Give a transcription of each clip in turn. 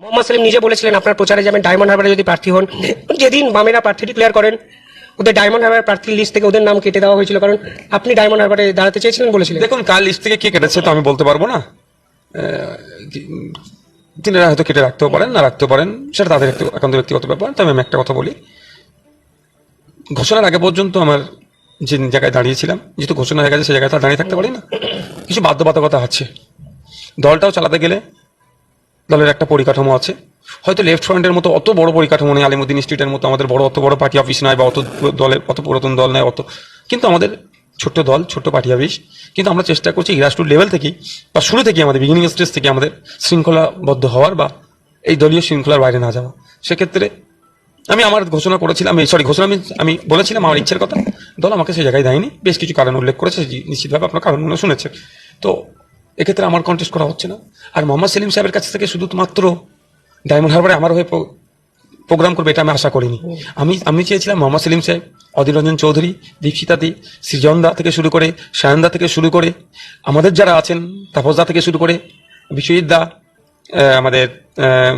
মোহাম্মদ সেলিম নিজে বলেছিলেন, আপনার প্রচারে যাবেন, ডায়মন্ড হারবারে যদি প্রার্থী হন। যেদিন বামেরা প্রার্থী ডিক্লেয়ার করেন, ওদের ডায়মন্ড হারবার প্রার্থীর লিস্ট থেকে ওদের নাম কেটে দেওয়া হয়েছিল, কারণ আপনি ডায়মন্ড হারবারে দাঁড়াতে চেয়েছিলেন বলেছিলেন। দেখুন, কার লিস্ট থেকে কে কেটেছে তো আমি বলতে পারব না। তিনারা হয়তো কেটে রাখতেও পারেন, না রাখতেও পারেন, সেটা তাদের একটু- একান্ত ব্যক্তিগত ব্যাপার তবে আমি একটা কথা বলি। ঘোষণার আগে পর্যন্ত আমার যে জায়গায় দাঁড়িয়েছিলাম, যেহেতু ঘোষণা হয়ে গেছে সেই জায়গায় তো দাঁড়িয়ে থাকতে পারি না। কিছু বাধ্যবাধকতা আছে। দলটাও চালাতে গেলে দলের একটা পরিকাঠামো আছে। হয়তো লেফট ফ্রন্টের মতো অত বড় পরিকাঠামো নেই, আলিমুদ্দিন স্ট্রিটের মতো আমাদের বড়, অত বড় পার্টি অফিস নয় বা অত দলের অত পুরাতন দল নয় অত। কিন্তু আমাদের ছোট্ট দল, ছোট্ট পার্টি অফিস কিন্তু আমরা চেষ্টা করছি গ্রাসরুট লেভেল থেকেই বা শুরু থেকে আমাদের বিগিনিং স্টেজ থেকে আমাদের শৃঙ্খলাবদ্ধ হওয়ার বা এই দলীয় শৃঙ্খলার বাইরে না যাওয়া। সেক্ষেত্রে আমি আমার ঘোষণা করেছিলাম সরি ঘোষণা আমি আমি বলেছিলাম আমার ইচ্ছের কথা। দল আমাকে সেই জায়গায় দেয়নি। বেশ কিছু কারণ উল্লেখ করেছে নিশ্চিতভাবে আপনার কারণগুলো শুনেছেন তো এক্ষেত্রে আমার কন্টেস্ট করা হচ্ছে না। আর মোহাম্মদ সেলিম সাহেবের কাছ থেকে শুধুমাত্র ডায়মন্ড হারবারে আমার হয়ে প্রো- প্রোগ্রাম করবে এটা আমি আশা করিনি। আমি আমি চেয়েছিলাম মোহাম্মদ সেলিম সাহেব, অধীর রঞ্জন চৌধুরী দীপশিতাদি সৃজনদা থেকে শুরু করে সায়নদা থেকে শুরু করে, আমাদের যারা আছেন, তাপস দা থেকে শুরু করে, বিশ্বজিৎ দা আমাদের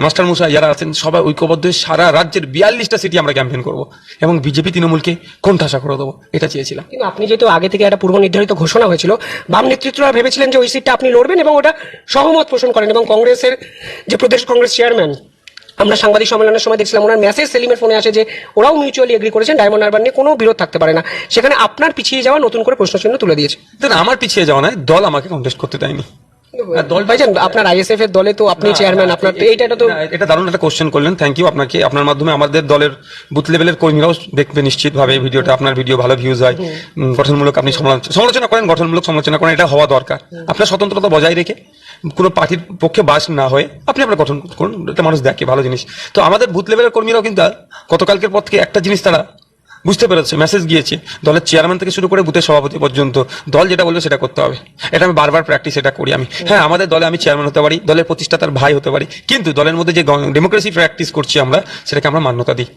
মাস্টার মুসা যারা আছেন সবাই ঐক্যবদ্ধ হয়ে সারা রাজ্যের বিয়াল্লিশটা সিটি আমরা ক্যাম্পেইন করব এবং বিজেপি তৃণমূলকে কোণঠাসা করে দেবো এটা চেয়েছিলাম। কিন্তু আপনি যেহেতু আগে থেকে একটা পূর্ব নির্ধারিত ঘোষণা হয়েছিল বাম নেতৃত্বরা ভেবেছিলেন যে ওই সিটটা আপনি লড়বেন এবং ওটা সহমত পোষণ করেন এবং কংগ্রেসের যে প্রদেশ কংগ্রেস চেয়ারম্যান আমরা সাংবাদিক সম্মেলনের সময় দেখছিলাম ওনার মেসেজ সেলিমের ফোনে আসে যে ওরাও মিউচুয়ালি এগ্রি করেছেন ডায়মন্ড হারবার নিয়ে কোনো বিরোধ থাকতে পারে না। সেখানে আপনার পিছিয়ে যাওয়া নতুন করে প্রশ্নচিহ্ন তুলে দিয়েছে। আমার পিছিয়ে যাওয়া নয় দল আমাকে কন্টেস্ট করতে দেয়নি। দল ভাইজান আপনার আইএসএফ এর দলে তো আপনি চেয়ারম্যান আপনার এইটা তো এটা দারুণ একটা কোশ্চেন করলেন থ্যাংক ইউ আপনাকে। আপনার মাধ্যমে আমাদের দলের বুথ লেভেলের কর্মীরাও দেখবে নিশ্চিতভাবে এই ভিডিওটা আপনার ভিডিও ভালো ভিউজ হয়। গঠনমূলক আপনি সমালোচনা করেন গঠনমূলক সমালোচনা করেন এটা হওয়া দরকার। আপনার স্বতন্ত্রতা বজায় রেখে কোনো পার্টির পক্ষে বাস না হয়ে আপনি আপনার গঠন করুন এটা মানুষ দেখে ভালো জিনিস। তো আমাদের বুথ লেভেলের কর্মীরাও কিন্তু গতকালকের পর থেকে একটা জিনিস তারা বুঝতে পেরেছে মেসেজ গিয়েছে। দলের চেয়ারম্যান থেকে শুরু করে বুথের সভাপতি পর্যন্ত দল যেটা বলবে সেটা করতে হবে। এটা আমি বারবার প্র্যাকটিস এটা করি আমি। হ্যাঁ আমাদের দলে আমি চেয়ারম্যান হতে পারি দলের প্রতিষ্ঠাতার ভাই হতে পারি কিন্তু দলের মধ্যে যে ডেমোক্রেসি প্র্যাকটিস করছি আমরা সেটাকে আমরা মান্যতা দিই।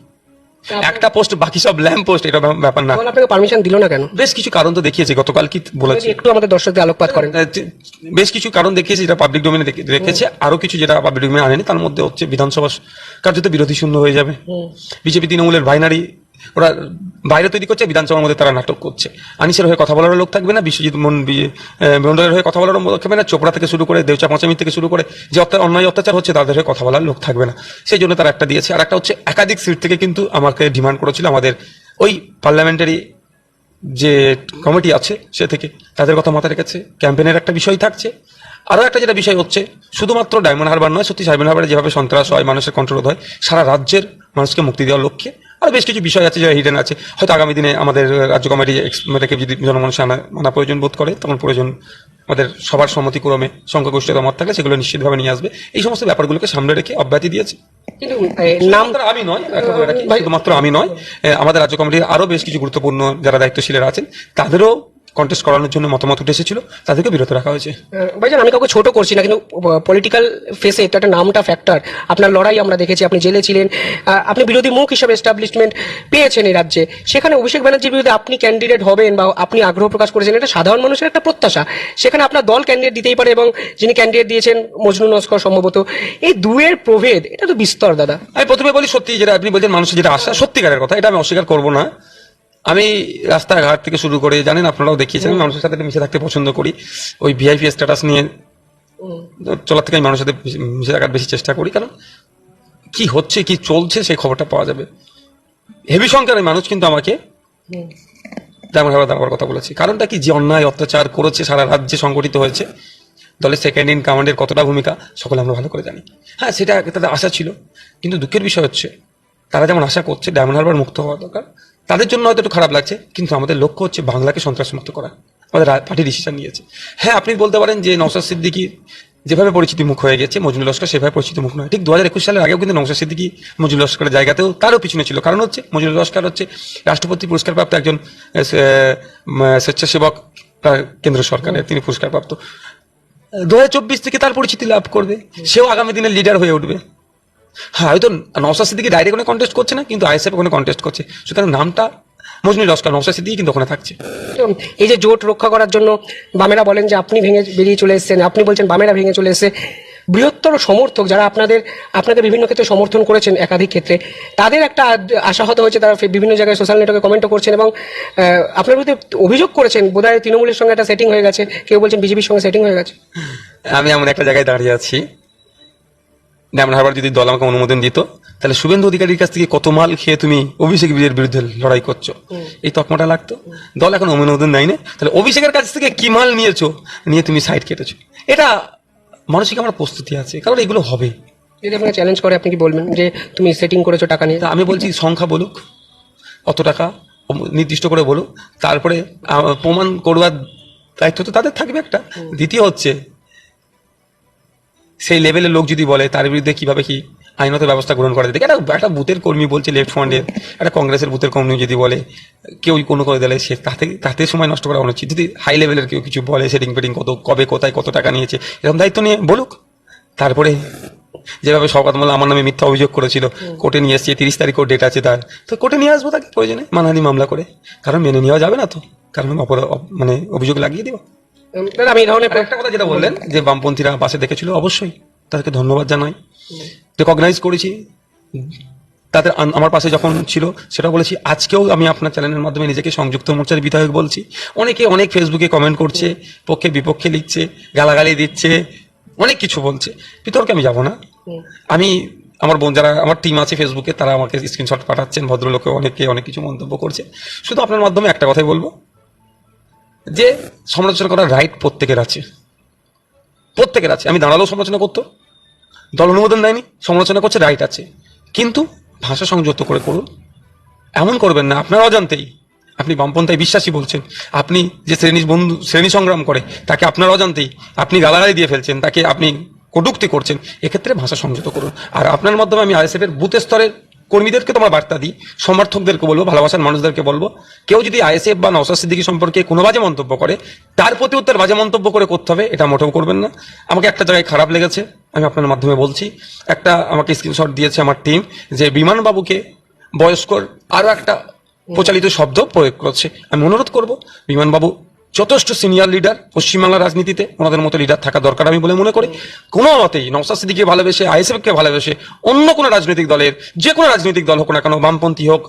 একটা পোস্ট বাকি সব ল্যাম্প পোস্ট এটা ব্যাপার না। আপনাকে পারমিশন দিল না কেন? বেশ কিছু কারণ তো দেখিয়েছি গতকাল কি বলেছি। একটু আমাদের দর্শকদের আলোকপাত করেন। বেশ কিছু কারণ দেখিয়েছি যেটা পাবলিক ডোমেনে রেখেছে আরও কিছু যেটা পাবলিক ডোমেনে আনেনি তার মধ্যে হচ্ছে বিধানসভা কার্যত বিরোধী শূন্য হয়ে যাবে। বিজেপি তৃণমূলের বাইনারি ওরা বাইরে তৈরি করছে, বিধানসভার মধ্যে তারা নাটক করছে। আনিসের হয়ে কথা বলার লোক থাকবে না, বিশ্বজিৎ মন মন্ডলের হয়ে কথা বলার লোক থাকবে না, চোপড়া থেকে শুরু করে, দেউচা পাঁচামি থেকে শুরু করে যে অন্যায় অত্যাচার হচ্ছে, তাদের হয়ে কথা বলার লোক থাকবে না। সেই জন্য তারা একটা দিয়েছে। আর একটা হচ্ছে, একাধিক সিট থেকে কিন্তু আমাকে ডিমান্ড করেছিল আমাদের ওই পার্লামেন্টারি যে কমিটি আছে, সে থেকে তাদের কথা মাথায় রেখেছে। ক্যাম্পেনের একটা বিষয় থাকছে। আরও একটা যেটা বিষয় হচ্ছে, শুধুমাত্র ডায়মন্ড হারবার নয়, সত্যি ডায়মন্ড হারবারে যেভাবে সন্ত্রাস হয়, মানুষের কন্ট্রোল হয়, সারা রাজ্যের মানুষকে মুক্তি দেওয়ার লক্ষ্যে আর বেশ কিছু বিষয় আছে যারা হিডেন আছে। হয়তো আগামী দিনে আমাদের রাজ্য কমিটি এটাকে যদি জনমানুষে আনা আনা প্রয়োজন বোধ করে তখন প্রয়োজন আমাদের সবার সম্মতিক্রমে সংখ্যাগোষ্ঠীর মত থাকলে সেগুলো নিশ্চিতভাবে নিয়ে আসবে। এই সমস্ত ব্যাপারগুলোকে সামনে রেখে অব্যাহতি দিয়েছে। নাম আমি নয় শুধুমাত্র আমি নয় আমাদের রাজ্য কমিটির আরও বেশ কিছু গুরুত্বপূর্ণ যারা দায়িত্বশীলেরা আছেন তাদেরও কন্টেস্ট করানোর জন্য মতামত উঠে এসেছিল তাদেরকে বিরত রাখা হয়েছে। ভাইজান আমি কাউকে ছোট করছি না কিন্তু পলিটিক্যাল ফেসে তো একটা নামটা ফ্যাক্টর আপনার লড়াই আমরা দেখেছি আপনি জেলে ছিলেন। আপনি বিরোধী মুখ হিসাবে এস্টাবলিশমেন্ট পেয়েছেন এই রাজ্যে। সেখানে অভিষেক ব্যানার্জির বিরুদ্ধে আপনি ক্যান্ডিডেট হবেন বা আপনি আগ্রহ প্রকাশ করেছেন এটা সাধারণ মানুষের একটা প্রত্যাশা। সেখানে আপনার দল ক্যান্ডিডেট দিতেই পারে এবং যিনি ক্যান্ডিডেট দিয়েছেন মজনু নস্কর সম্ভবত। এই দুয়ের প্রভেদ এটা তো বিস্তর দাদা। আমি প্রথমে বলি সত্যি যেটা আপনি বলছেন মানুষের যেটা আশা সত্যিকারের কথা এটা আমি অস্বীকার করব না। আমি রাস্তাঘাট থেকে শুরু করে, জানেন আপনারাও দেখিয়েছেন, আমি মানুষের সাথে মিশে থাকতে পছন্দ করি। ওই ভিআইপি স্ট্যাটাস নিয়ে চলার থেকে আমি মানুষের সাথে মিশে- থাকার বেশি চেষ্টা করি, কারণ কি হচ্ছে, কি চলছে, সেই খবরটা পাওয়া যাবে। হেভি সংখ্যার মানুষ কিন্তু আমাকে তেমন ভাবে দাঁড়াবার কথা বলেছি। কারণটা কি? যে অন্যায়, অত্যাচার করেছে সারা রাজ্যে সংগঠিত হয়েছে, দলের সেকেন্ড ইন কমান্ডের কতটা ভূমিকা, সকলে আমরা ভালো করে জানি। হ্যাঁ সেটা তাদের আশা ছিল, কিন্তু দুঃখের বিষয় হচ্ছে, তারা যেমন আশা করছে, ডায়মন্ড হারবার মুক্ত হওয়া দরকার। তাদের জন্য হয়তো একটু খারাপ লাগছে, কিন্তু আমাদের লক্ষ্য হচ্ছে বাংলাকে সন্ত্রাস মুক্ত করা। আমাদের পার্টি ডিসিশন নিয়েছে। হ্যাঁ আপনি বলতে পারেন যে নৌসাদ সিদ্দিকি যেভাবে পরিচিতি মুখ হয়ে গেছে মজনুল লস্কর সেভাবে পরিচিতি মুখ নয়। ঠিক দু হাজার একুশ সালের আগেও কিন্তু নৌসাদ সিদ্দিকি মজনুল লস্করের জায়গাতেও তারও পিছনে ছিল। কারণ হচ্ছে মজনুল লস্কর হচ্ছে রাষ্ট্রপতি পুরস্কারপ্রাপ্ত একজন স্বেচ্ছাসেবক কেন্দ্র সরকারের তিনি পুরস্কারপ্রাপ্ত। দু হাজার চব্বিশ থেকে তার পরিচিতি লাভ করবে। সেও আগামী দিনের লিডার হয়ে উঠবে। হ্যাঁ হয়তো নওসাদ সিদ্দিকি ডাইরেক্ট ওখানে কন্টেস্ট করছে না কিন্তু আইএসএফ কোনো কন্টেস্ট করছে। সুতরাং নামটা মজনুল লস্কর নওসাদ সিদ্দিকি কিন্তু ওখানে থাকছে। এই যে জোট রক্ষা করার জন্য বামেরা বলেন যে আপনি ভেঙে বেরিয়ে চলে এসেছেন আপনি বলছেন বামেরা ভেঙে চলে এসেছে। বৃহত্তর সমর্থক যারা আপনাদের আপনাদের বিভিন্ন ক্ষেত্রে সমর্থন করেছেন একাধিক ক্ষেত্রে তাদের একটা আশাহত হয়েছে তারা বিভিন্ন জায়গায় সোশ্যাল নেটওয়ার্কে কমেন্টও করছেন এবং আপনার বিরুদ্ধে অভিযোগ করেছেন বোধহয় তৃণমূলের সঙ্গে একটা সেটিং হয়ে গেছে কেউ বলছেন বিজেপির সঙ্গে সেটিং হয়ে গেছে। আমি এমন একটা জায়গায় দাঁড়িয়ে আছি যেমন হারবার যদি দল আমাকে অনুমোদন দিত তাহলে শুভেন্দু অধিকারীর কাছ থেকে কত মাল খেয়ে তুমি অভিষেক বীরের বিরুদ্ধে লড়াই করছ? এই তকমাটা লাগতো। দল এখন অনুমোদন দেয় না তাহলে অভিষেকের কাছ থেকে কি মাল নিয়েছো? নিয়ে তুমি সাইড কেটেছো। এটা মানসিক আমার প্রস্তুতি আছে কারণ এগুলো হবে। যদি আপনাকে চ্যালেঞ্জ করে আপনি কি বলবেন যে তুমি সেটিং করেছ টাকা নিয়ে? আমি বলছি সংখ্যা বলুক অত টাকা নির্দিষ্ট করে বলুক। তারপরে প্রমাণ করবার দায়িত্ব তো তাদের থাকবে একটা। দ্বিতীয় হচ্ছে সেই লেভেলের লোক যদি বলে তার বিরুদ্ধে কীভাবে কি আইনত ব্যবস্থা গ্রহণ করা যেতে একটা একটা বুথের কর্মী বলছে লেফট ফ্রন্টের একটা কংগ্রেসের বুথের কর্মী যদি বলে কেউ কোনো করে দিলে সে তাতে তাতে সময় নষ্ট করা অনুচিত। যদি হাই লেভেলের কেউ কিছু বলে সেটিং ফেটিং কত কবে কোথায় কত টাকা নিয়েছে এরকম দায়িত্ব নিয়ে বলুক। তারপরে যেভাবে শওকত মোল্লা আমার নামে মিথ্যা অভিযোগ করেছিল কোর্টে নিয়ে এসছে তিরিশ তারিখ ডেট আছে তার। তো কোর্টে নিয়ে আসব তাকে প্রয়োজনে মানহানি মামলা করে। কারণ মেনে নেওয়া যাবে না তো। কারণ অপর- মানে অভিযোগ লাগিয়ে দেবো। আমি এই ধরনের একটা কথা যেটা বললেন যে বামপন্থীরা পাশে দেখেছিল অবশ্যই তাদেরকে ধন্যবাদ জানাই। রেকগনাইজ করেছি তাদের আমার পাশে যখন ছিল সেটা বলেছি আজকেও আমি আপনার চ্যানেলের মাধ্যমে নিজেকে সংযুক্ত মোর্চার বিধায়ক বলছি। অনেকে অনেক ফেসবুকে কমেন্ট করছে পক্ষে বিপক্ষে লিখছে গালাগালি দিচ্ছে অনেক কিছু বলছে। বিতর্কে আমি যাব না। আমি আমার বোন যারা আমার টিম আছে ফেসবুকে তারা আমাকে স্ক্রিনশট পাঠাচ্ছেন ভদ্রলোকে অনেকে অনেক কিছু মন্তব্য করছে। শুধু আপনার মাধ্যমে একটা কথাই বলব যে সমালোচনা করার রাইট প্রত্যেকের আছে। প্রত্যেকের আছে। আমি দাঁড়ালেও সমালোচনা করতো। দল অনুমোদন দেয়নি, সমালোচনা করছে রাইট আছে। কিন্তু ভাষা সংযুক্ত করে করুন। এমন করবেন না। আপনার অজান্তেই আপনি বামপন্থায় বিশ্বাসী বলছেন। আপনি যে শ্রেণি বন্ধু, শ্রেণি সংগ্রাম করে, তাকে আপনার অজান্তেই আপনি গালাগালি দিয়ে ফেলছেন, তাকে আপনি কটুক্তি করছেন। এক্ষেত্রে ভাষা সংযত করুন। আর আপনার মাধ্যমে আমি আইএসএফ এর বুথ স্তরের কর্মীদেরকে তোমার বার্তা দিই, সমর্থকদেরকে বলব, ভালোবাসার মানুষদেরকে বলব। কেউ যদি আইএসএফ বা নওসাদ সিদ্দিকী সম্পর্কে কোনো বাজে মন্তব্য করে, তার প্রতি উত্তর বাজে মন্তব্য করে করতে হবে, এটা মোটেও করবেন না। আমাকে একটা জায়গায় খারাপ লেগেছে, আমি আপনার মাধ্যমে বলছি। একটা আমাকে স্ক্রিনশট দিয়েছে আমার টিম যে বিমান বাবুকে বয়স্কর আরও একটা প্রচালিত শব্দ প্রয়োগ করছে। আমি অনুরোধ করব বিমানবাবু যথেষ্ট সিনিয়র লিডার পশ্চিমবাংলার রাজনীতিতে ওনাদের মতো লিডার থাকা দরকার আমি বলে মনে করি। কোনো মতেই নওসাদ সিদ্দিকে ভালোবেসে আইএসএফ কে ভালোবেসে অন্য কোনো রাজনৈতিক দলের, যে কোনো রাজনৈতিক দল হোক না কেন, বামপন্থী হোক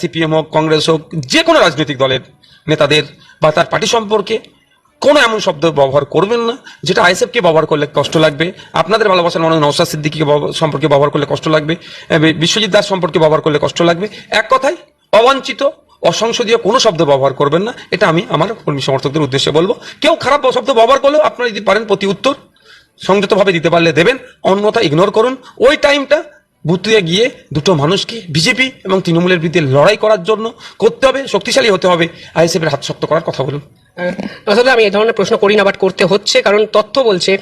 সিপিএম হোক, কংগ্রেস হোক, যে কোনো রাজনৈতিক দলের নেতাদের বা তার পার্টি সম্পর্কে কোনো এমন শব্দ ব্যবহার করবেন না, যেটা আইএসএফ কে ব্যবহার করলে কষ্ট লাগবে, আপনাদের ভালোবাসার মানুষ নওসাদ সিদ্দিকিকে সম্পর্কে ব্যবহার করলে কষ্ট লাগবে বিশ্বজিৎ দাস সম্পর্কে ব্যবহার করলে কষ্ট লাগবে। এক কথায়, অবাঞ্ছিত অসংসদীয় কোনো শব্দ ব্যবহার করবেন না। এটা আমি আমার কর্মী সমর্থকদের উদ্দেশ্যে বলব। কেউ খারাপ শব্দ ব্যবহার করলেও আপনারা যদি পারেন প্রতি উত্তর সংযতভাবে দিতে পারলে দেবেন। অন্যথা ইগনোর করুন। ওই টাইমটা বুথে গিয়ে দুটো মানুষকে বিজেপি এবং তৃণমূলের বিরুদ্ধে লড়াই করার জন্য করতে হবে, শক্তিশালী হতে হবে। আইএসএফ এর হাত শক্ত করার কথা বলুন। আসলে আমি এই ধরনের প্রশ্ন করি না বাট করতে হচ্ছে। কারণ তথ্য বলছে